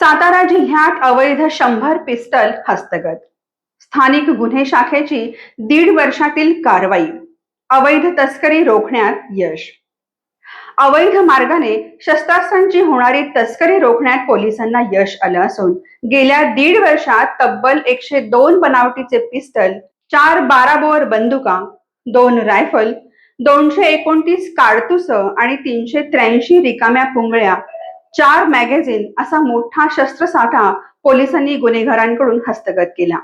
सातारा जिल्ह्यात अवैध शंभर पिस्टल हस्तगत. स्थानिक गुन्हे शाखेची दीड वर्षातील कारवाई. अवैध तस्करी रोखण्यात यश. अवैध मार्गाने शस्त्रास्त्रांची होणारी तस्करी रोखण्यात पोलिसांना यश आलं असून गेल्या दीड वर्षात तब्बल एकशे दोन बनावटीचे पिस्टल चार बारा बोअर बंदुका दोन रायफल दोनशे एकोणतीस काडतुस आणि तीनशे त्र्याऐंशी रिकाम्या पुंगळ्या चार मॅगझिन असा मोठा शस्त्रसाठा पोलिसांनी गुन्हेगारांकडून हस्तगत केला.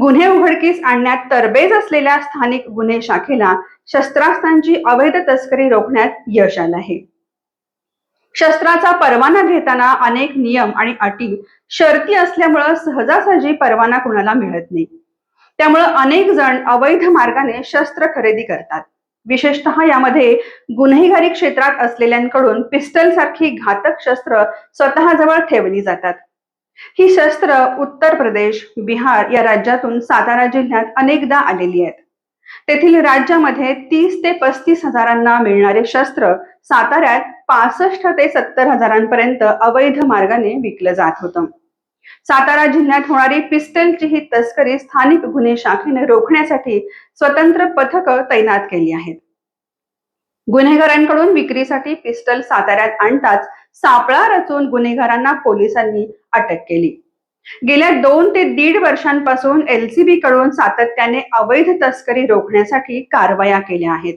गुन्हे उघडकीस आणण्यात तरबेज असलेल्या स्थानिक गुन्हे शाखेला शस्त्रास्त्रांची अवैध तस्करी रोखण्यात यश आलं आहे. शस्त्राचा परवाना घेताना अनेक नियम आणि अटी शर्ती असल्यामुळं सहजासहजी परवाना कुणाला मिळत नाही. त्यामुळं अनेक जण अवैध मार्गाने शस्त्र खरेदी करतात. विशेषतः यामध्ये गुन्हेगारी क्षेत्रात असलेल्यांकडून पिस्टल सारखी घातक शस्त्र स्वतःजवळ ठेवली जातात. ही शस्त्र उत्तर प्रदेश बिहार या राज्यातून सातारा जिल्ह्यात अनेकदा आलेली आहेत. तेथील राज्यामध्ये तीस ते पस्तीस हजारांना मिळणारे शस्त्र साताऱ्यात पासष्ट ते सत्तर हजारांपर्यंत अवैध मार्गाने विकलं जात होतं. सातारा जिल्ह्यात होणारी पिस्टलची ही तस्करी स्थानिक गुन्हे शाखेने रोखण्यासाठी स्वतंत्र पथक तैनात केली आहेत. गुन्हेगारांकडून विक्रीसाठी पिस्टल साताऱ्यात आणताच सापळा रचून गुन्हेगारांना पोलिसांनी अटक केली. गेल्या दोन ते दीड वर्षांपासून एलसीबी कडून सातत्याने अवैध तस्करी रोखण्यासाठी कारवाया केल्या आहेत.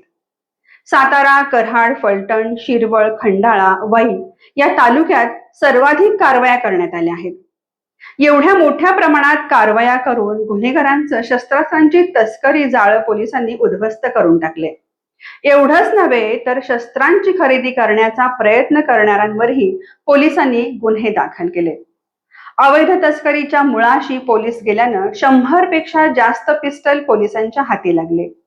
सातारा कराड फलटण शिरवळ खंडाळा वई या तालुक्यात सर्वाधिक कारवाया करण्यात आल्या आहेत. एवढ्या मोठ्या प्रमाणात कारवाया करून गुन्हेगारांचं शस्त्रास्त्रांची तस्करी जाळं पोलिसांनी उद्ध्वस्त करून टाकले. एवढंच नव्हे तर शस्त्रांची खरेदी करण्याचा प्रयत्न करणाऱ्यांवरही पोलिसांनी गुन्हे दाखल केले. अवैध तस्करीच्या मुळाशी पोलीस गेल्यानं शंभरपेक्षा जास्त पिस्टल पोलिसांच्या हाती लागले.